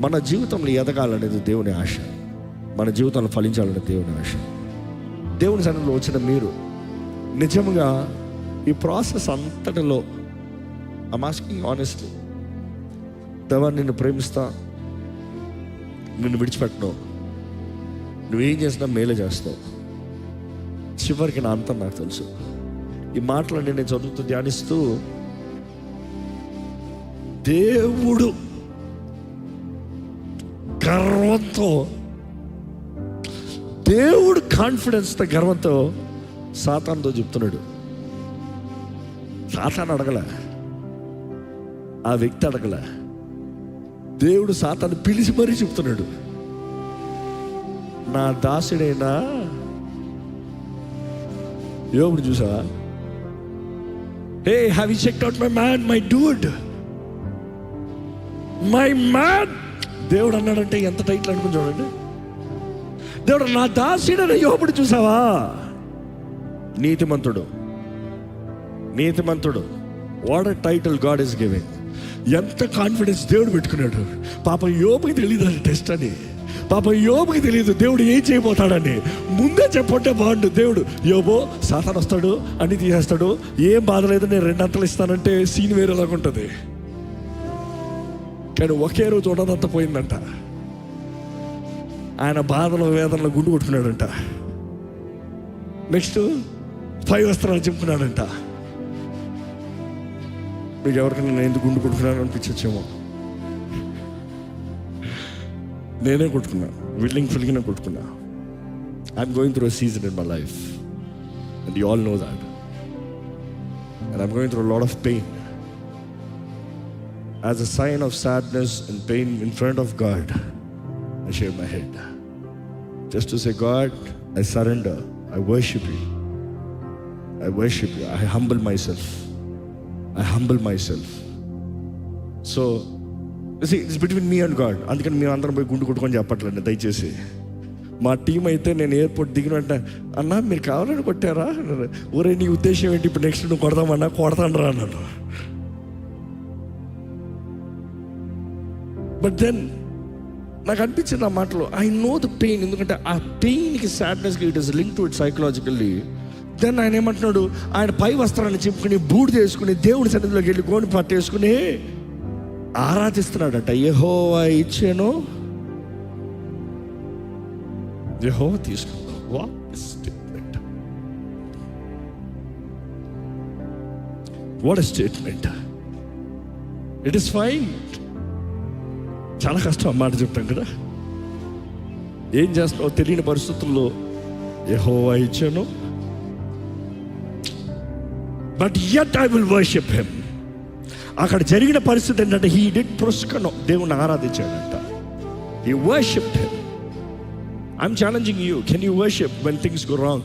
మన జీవితంలో ఎదగాలనేది దేవుని ఆశ. మన జీవితంలో ఫలించాలనేది దేవుని ఆశ. దేవుని సన్నిధిలో వచ్చిన మీరు నిజంగా ఈ ప్రాసెస్ అంతటిలో ఐ ఆస్కింగ్ ఆనెస్ట్లీ దేవా నిన్ను ప్రేమిస్తా నిన్ను విడిచిపెట్టను. నువ్వేం చేసినా మేలే చేస్తావు. చివరికి నా అంతం నాకు తెలుసు. ఈ మాటలన్నీ నేను చదువుతూ ధ్యానిస్తూ దేవుడు గర్వంతో దేవుడు కాన్ఫిడెన్స్తో గర్వంతో సాతాన్తో చెప్తున్నాడు. సాతాన్ అడగల ఆ వ్యక్తి అడగల దేవుడు సాతాన్ని పిలిచి మరీ చెప్తున్నాడు. నా దాసుడైనా యోగుడు చూసావా? Hey have you check out my man my dude my man దేవుడు అన్నాడంటే ఎంత టైట్లు అనుకుని చూడండి. దేవుడు నా దాసుడైన యోపుడు చూసావా? నీతిమంతుడు. నీతిమంతుడు. What title God is giving ఎంత కాన్ఫిడెన్స్ దేవుడు పెట్టుకున్నాడు. పాప యోపుకి తెలియదు అది టెస్ట్ అని. పాప యోపుకి తెలియదు దేవుడు ఏం చేయబోతాడని. ముందే చెప్పంటే బాగుండు. దేవుడు యోబో సాతాన్ వస్తాడు అన్ని తీసేస్తాడు. ఏం బాధలేదు నేను రెండంతలు ఇస్తానంటే సీన్ వేరేలాగా ఉంటుంది కానీ ఒకే రోజు ఉన్నదంతా పోయిందంట. ఆయన బాధలో వేదనలో గుండు కొట్టుకున్నాడంట. నెక్స్ట్ పై వస్త్రాలు చెప్పుకున్నాడంట మీకు ఎవరికైనా నేను ఎందుకు గుండు కొట్టుకున్నాను అనిపించొచ్చేమో. నేనే కొట్టుకున్నా. Willing filling కొట్టుకున్నా. I'm going through season in my life and you all know that and I'm going through lot of pain as a sign of sadness and pain in front of God I share my head just to say God I surrender I worship you I worship you I humble myself I humble myself so it's between me and God అందుకని మేము అందరం పోయి గుండు కొట్టుకొని చెప్పట్లేదు దయచేసి. మా team అయితే నేను ఎయిర్పోర్ట్ దిగిన వెంటనే అన్నా మీరు కావాలని కొట్టారా? అన్నారు. ఒరే నీ ఉద్దేశం ఏంటి? ఇప్పుడు నెక్స్ట్ నువ్వు కొడదామన్నా కొడతానరా అన్నాను బట్ దెన్ నాకు అనిపించింది ఆ మాటలో ఐ నో ద పెయిన్ ఎందుకంటే ఆ పెయిన్కి సాడ్నెస్కి it is link to it psychologically then ఆయన ఏమంటున్నాడు ఆయన పై వస్త్రాన్ని చెప్పుకుని బూడి చేసుకుని దేవుడి సన్నిధిలోకి వెళ్ళి గోని పట్టేసుకుని ఆరాధిస్తున్నాడట. యహో ఇచ్చాను. యహో తీసుకుందాం what statement it is fine చాలా కష్టం మాట చెప్తాం కదా. ఏం చేస్తున్నావు తెలియని పరిస్థితుల్లో యహోవా ఇచ్చాను. But yet I will worship him అక్కడ జరిగిన పరిస్థితి ఏంటంటే హీ డిడ్ పుష్కను దేవుని ఆరాధించాడంట. ఈ worship him I'm challenging you can you worship when things go wrong